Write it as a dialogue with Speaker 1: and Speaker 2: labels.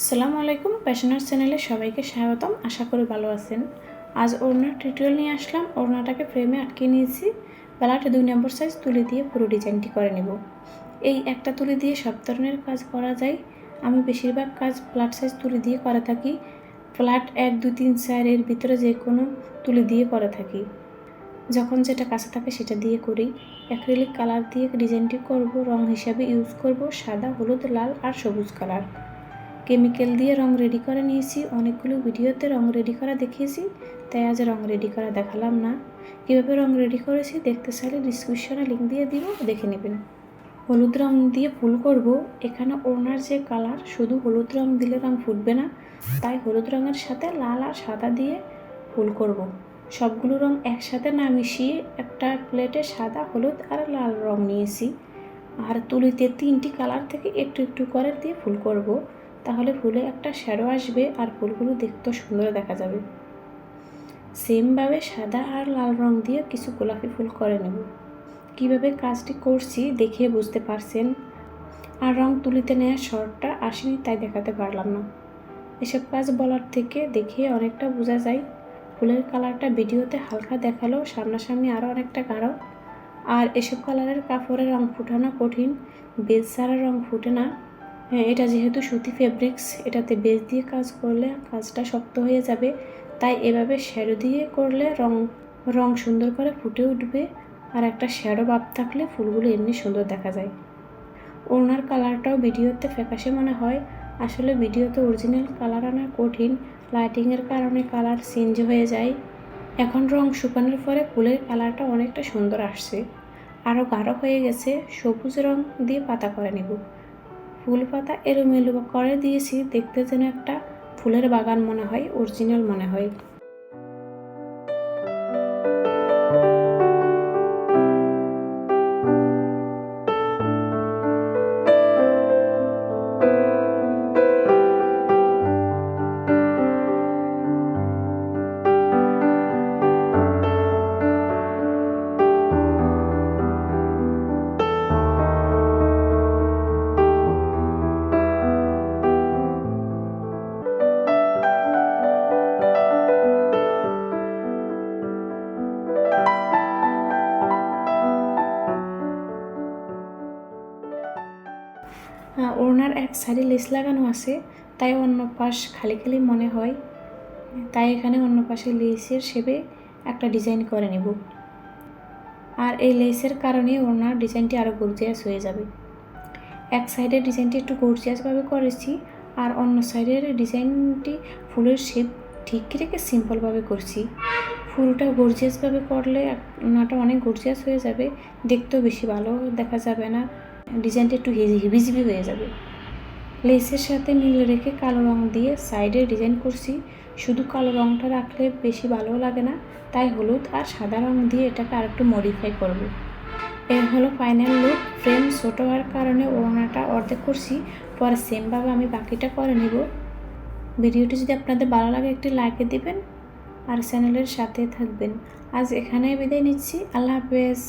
Speaker 1: আসসালামু আলাইকুম প্যাশনার চ্যানেলে সবাইকে স্বাগতম। আশা করি ভালো আছেন। আজ ওড়নার টিউটোরিয়াল নিয়ে আসলাম। ওড়নাটাকে ফ্রেমে আটকে নিয়েছি। বেলাটা দুই নম্বর সাইজ তুলি দিয়ে পুরো ডিজাইনটি করে নেব। এই একটা তুলি দিয়ে সব ধরনের কাজ করা যায়। আমি বেশিরভাগ কাজ ফ্ল্যাট সাইজ তুলি দিয়ে করে থাকি। ফ্ল্যাট এক, দুই, তিন, চার এর ভিতরে যে কোনো তুলি দিয়ে করে থাকি। যখন যেটা কাছে থাকে সেটা দিয়ে করি। অ্যাক্রিলিক কালার দিয়ে ডিজাইনটি করব। রং হিসাবে ইউজ করব। সাদা, হলুদ, লাল আর সবুজ কালার কেমিক্যাল দিয়ে রং রেডি করে নিয়েছি, অনেকগুলো ভিডিওতে রং রেডি করা দেখিয়েছি, তাই আজ রং রেডি করা দেখালাম না কীভাবে রং রেডি করেছি দেখতে চাইলে ডিসক্রিপশনে লিঙ্ক দিয়ে দিব দেখে নেবেন হলুদ রং দিয়ে ফুল করব, এখানে ওনার যে কালার শুধু হলুদ রং দিলে রং ফুটবে না, তাই হলুদ রঙের সাথে লাল আর সাদা দিয়ে ফুল করব। সবগুলো রং একসাথে না মিশিয়ে একটা প্লেটে সাদা, হলুদ আর লাল রং নিয়েছি আর তুলিতে তিনটি কালার থেকে একটু একটু করে দিয়ে ফুল করব। তাহলে ফুলে একটা শ্যাডো আসবে আর ফুলগুলো দেখতেও সুন্দর দেখা যাবে। সেমভাবে সাদা আর লাল রং দিয়ে কিছু গোলাপি ফুল করে নেব। কীভাবে কাজটি করছি দেখিয়ে বুঝতে পারছেন? আর রং তুলিতে নেওয়া শর্টটা আসেনি, তাই দেখাতে পারলাম না। এসব কাজ বলার থেকে দেখে অনেকটা বোঝা যায়। ফুলের কালারটা ভিডিওতে হালকা দেখালেও সামনাসামনি আরও অনেকটা গাঢ়। আর এসব কালারের কাপড়ের রং ফুটানো কঠিন বেজ ছাড়া রং ফুটে না। হ্যাঁ এটা যেহেতু সুতি ফেব্রিক্স এটাতে বেজ দিয়ে কাজ করলে কাজটা শক্ত হয়ে যাবে। তাই এভাবে শ্যাডো দিয়ে করলে রং রং সুন্দর করে ফুটে উঠবে আর একটা শ্যাডো ভাব থাকলে ফুলগুলো এমনি সুন্দর দেখা যায়। ওনার কালারটাও ভিডিওতে ফ্যাকাশে মনে হয়। আসলে ভিডিওতে অরিজিনাল কালার আনা কঠিন। লাইটিংয়ের কারণে কালার চেঞ্জ হয়ে যায়। এখন রং শুকানোর পরে ফুলের কালারটা অনেকটা সুন্দর আসছে। আরও গাঢ় হয়ে গেছে। সবুজ রং দিয়ে পাতা করে নেব। ফুল পাতা এলোমেলো করে দিয়েছি, দেখতে যেন একটা ফুলের বাগান মনে হয়, অরিজিনাল মনে হয়। ওড়নার এক সাইডে লেস লাগানো আছে, তাই অন্য পাশ খালি খালি মনে হয়। তাই এখানে অন্য পাশে লেসের শেপে একটা ডিজাইন করে নেব। আর এই লেসের কারণে ওড়নার ডিজাইনটি আরও গর্জিয়াস হয়ে যাবে। এক সাইডের ডিজাইনটি একটু গর্জিয়াসভাবে করেছি, আর অন্য সাইডের ডিজাইনটি ফুলের শেপ ঠিক রেখে সিম্পলভাবে করছি। ফুলটা গর্জিয়াসভাবে করলে ওনাটা অনেক গর্জিয়াস হয়ে যাবে, দেখতেও বেশি ভালো দেখা যাবে না। ডিজাইনটা একটু হিবিজিবি হয়ে যাবে। লেসের সাথে মিল রেখে কালো রং দিয়ে সাইডে ডিজাইন করছি। শুধু কালো রংটা রাখলে বেশি ভালো লাগে না, তাই হলুদ আর সাদা রং দিয়ে এটাকে আরেকটু মডিফাই করব। এর হলো ফাইনাল লুক ফ্রেম ছোটো হওয়ার কারণে ওড়নাটা অর্ধেক করছি, পরে সেমভাবে আমি বাকিটা করে নিব। ভিডিওটি যদি আপনাদের ভালো লাগে একটি লাইকে দিবেন। আর চ্যানেলের সাথে থাকবেন। আজ এখানেই বিদায় নিচ্ছি, আল্লাহ হাফেজ।